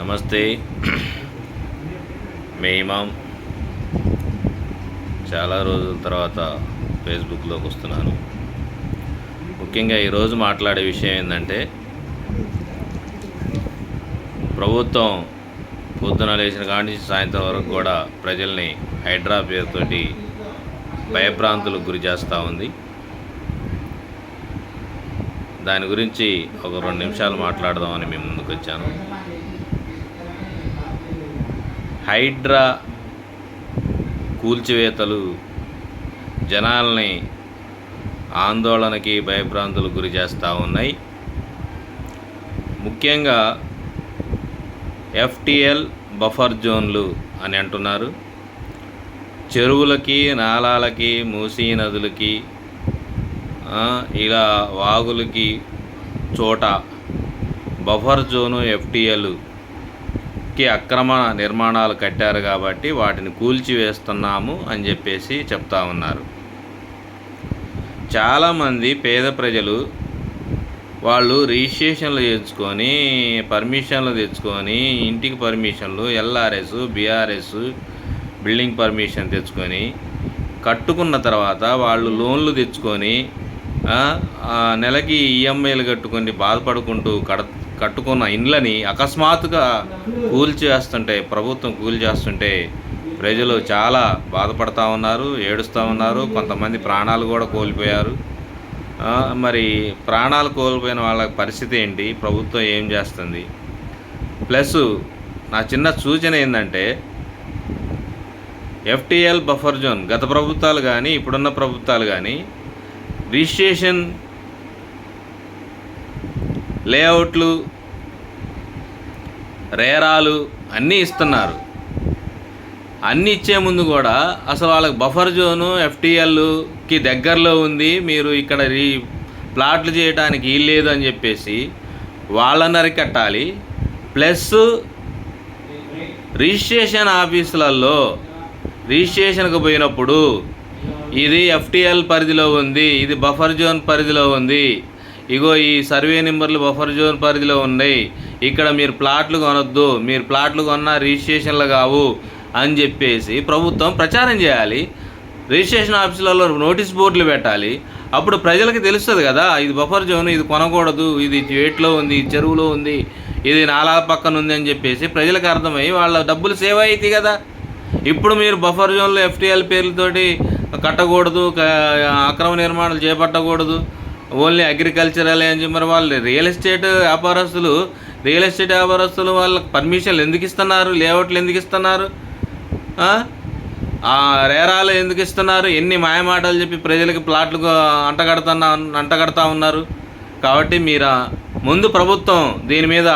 నమస్తే. మేమాం చాలా రోజుల తర్వాత ఫేస్బుక్లోకి వస్తున్నాను. ముఖ్యంగా ఈరోజు మాట్లాడే విషయం ఏంటంటే ప్రభుత్వం పొద్దున లేచిన కాడి నుంచి సాయంత్రం వరకు కూడా ప్రజల్ని హైడ్రా పేరుతోటి భయభ్రాంతులకు గురి చేస్తూ ఉంది. దాని గురించి ఒక రెండు నిమిషాలు మాట్లాడదామని మేము ముందుకు వచ్చాను. హైడ్రా కూల్చివేతలు జనాల్ని ఆందోళనకి భయభ్రాంతులకు గురి చేస్తూ ఉన్నాయి. ముఖ్యంగా ఎఫ్టిఎల్ బఫర్ జోన్లు అని అంటున్నారు. చెరువులకి నాలాలకి మూసీ నదులకి ఇలా వాగులకి చోట బఫర్ జోను ఎఫ్టిఎల్కి అక్రమ నిర్మాణాలు కట్టారు కాబట్టి వాటిని కూల్చివేస్తున్నాము అని చెప్పేసి చెప్తా ఉన్నారు. చాలామంది పేద ప్రజలు వాళ్ళు రిజిస్ట్రేషన్లు తెచ్చుకొని పర్మిషన్లు తెచ్చుకొని ఇంటికి పర్మిషన్లు ఎల్ఆర్ఎస్ బీఆర్ఎస్ బిల్డింగ్ పర్మిషన్ తెచ్చుకొని కట్టుకున్న తర్వాత వాళ్ళు లోన్లు తెచ్చుకొని నెలకి ఈఎంఐలు కట్టుకొని బాధపడుకుంటూ కడ కట్టుకున్న ఇండ్లని అకస్మాత్తుగా కూల్చేస్తుంటే ప్రభుత్వం కూల్చేస్తుంటే ప్రజలు చాలా బాధపడతా ఉన్నారు ఏడుస్తూ ఉన్నారు కొంతమంది ప్రాణాలు కూడా కోల్పోయారు. మరి ప్రాణాలు కోల్పోయిన వాళ్ళ పరిస్థితి ఏంటి? ప్రభుత్వం ఏం చేస్తుంది? ప్లస్ నా చిన్న సూచన ఏంటంటే ఎఫ్టీఎల్ బఫర్ జోన్ గత ప్రభుత్వాలు కానీ ఇప్పుడున్న ప్రభుత్వాలు కానీ రిజిస్ట్రేషన్ లేఅవుట్లు రేరాలు అన్నీ ఇస్తున్నారు. అన్నీ ఇచ్చే ముందు కూడా అసలు వాళ్ళకి బఫర్ జోను ఎఫ్టిఎల్కి దగ్గరలో ఉంది. మీరు ఇక్కడ రీ ప్లాట్లు చేయడానికి లేదు అని చెప్పేసి వాళ్ళని అరికట్టాలి ప్లస్ రిజిస్ట్రేషన్ ఆఫీసులలో రిజిస్ట్రేషన్కి పోయినప్పుడు ఇది ఎఫ్టిఎల్ పరిధిలో ఉంది ఇది బఫర్ జోన్ పరిధిలో ఉంది. ఇగో ఈ సర్వే నెంబర్లు బఫర్ జోన్ పరిధిలో ఉన్నాయి. ఇక్కడ మీరు ప్లాట్లు కొనొద్దు మీరు ప్లాట్లు కొన్నా రిజిస్ట్రేషన్లు కావు అని చెప్పేసి ప్రభుత్వం ప్రచారం చేయాలి. రిజిస్ట్రేషన్ ఆఫీసులలో నోటీస్ బోర్డులు పెట్టాలి. అప్పుడు ప్రజలకు తెలుస్తుంది కదా ఇది బఫర్ జోన్ ఇది కొనకూడదు ఇది చేట్లో ఉంది చెరువులో ఉంది ఇది నాలా పక్కన ఉంది అని చెప్పేసి ప్రజలకు అర్థమై వాళ్ళ డబ్బులు సేవ్ అవుతాయి కదా. ఇప్పుడు మీరు బఫర్ జోన్లో ఎఫ్టీఎల్ పేర్లతోటి కట్టకూడదు అక్రమ నిర్మాణాలు చేపట్టకూడదు. ఓన్లీ అగ్రికల్చరల్ అని చెప్పి మరి వాళ్ళు రియల్ ఎస్టేట్ వ్యాపారస్తులు రియల్ ఎస్టేట్ వ్యాపారస్తులు వాళ్ళకి పర్మిషన్లు ఎందుకు ఇస్తున్నారు? లేఅవుట్లు ఎందుకు ఇస్తున్నారు? రేరాలు ఎందుకు ఇస్తున్నారు? ఎన్ని మాయమాటలు చెప్పి ప్రజలకు ప్లాట్లు అంటగడుతున్నా అంటగడతా ఉన్నారు. కాబట్టి మీరు ముందు ప్రభుత్వం దీని మీద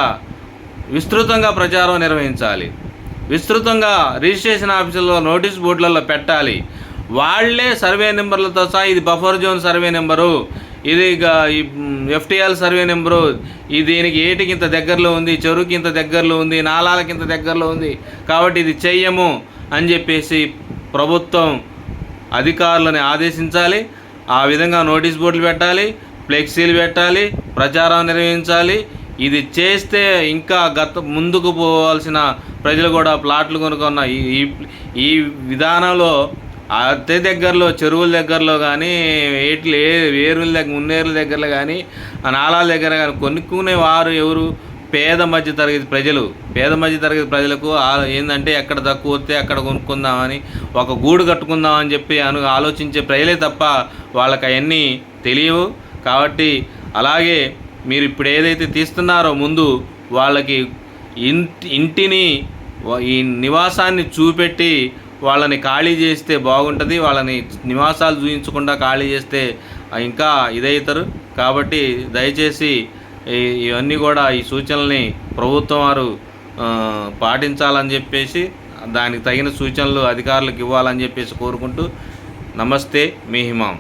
విస్తృతంగా ప్రచారం నిర్వహించాలి. విస్తృతంగా రిజిస్ట్రేషన్ ఆఫీసుల్లో నోటీస్ బోర్డులలో పెట్టాలి. వాళ్ళే సర్వే నెంబర్లతో సహా ఇది బఫర్ జోన్ సర్వే నెంబరు ఇది ఎఫ్టీఆర్ సర్వే నెంబరు ఇది దీనికి ఏటికి ఇంత దగ్గరలో ఉంది చెరువుకి ఇంత దగ్గరలో ఉంది నాలాలకి ఇంత దగ్గరలో ఉంది కాబట్టి ఇది చెయ్యము అని చెప్పేసి ప్రభుత్వం అధికారులని ఆదేశించాలి. ఆ విధంగా నోటీస్ బోర్డులు పెట్టాలి ఫ్లెక్సీలు పెట్టాలి ప్రచారం నిర్వహించాలి. ఇది చేస్తే ఇంకా గత ముందుకు పోవాల్సిన ప్రజలు కూడా ప్లాట్లు కొనుక్కున్న ఈ- ఈ విధానంలో అత్తే దగ్గరలో చెరువుల దగ్గరలో కానీ ఏట్లు ఏ వేరుల దగ్గర మున్నేరుల దగ్గరలో కానీ ఆ నాళాల దగ్గర కానీ కొనుక్కునే వారు ఎవరు? పేద మధ్య తరగతి ప్రజలు. పేద మధ్య తరగతి ప్రజలకు ఏంటంటే ఎక్కడ తక్కువ వస్తే అక్కడ కొనుక్కుందామని ఒక గూడు కట్టుకుందామని చెప్పి అను ఆలోచించే ప్రజలే తప్ప వాళ్ళకి అవన్నీ తెలియవు. కాబట్టి అలాగే మీరు ఇప్పుడు ఏదైతే తీస్తున్నారో ముందు వాళ్ళకి ఇంటి ఇంటిని ఈ నివాసాన్ని చూపెట్టి వాళ్ళని ఖాళీ చేస్తే బాగుంటుంది వాళ్ళని నివాసాలు చూపించకుండా ఖాళీ చేస్తే ఇంకా ఇదవుతారు కాబట్టి దయచేసి ఇవన్నీ కూడా ఈ సూచనల్ని ప్రభుత్వం వారు పాటించాలని చెప్పేసి దానికి తగిన సూచనలు అధికారులకు ఇవ్వాలని చెప్పేసి కోరుకుంటూ నమస్తే మీ హిమాం.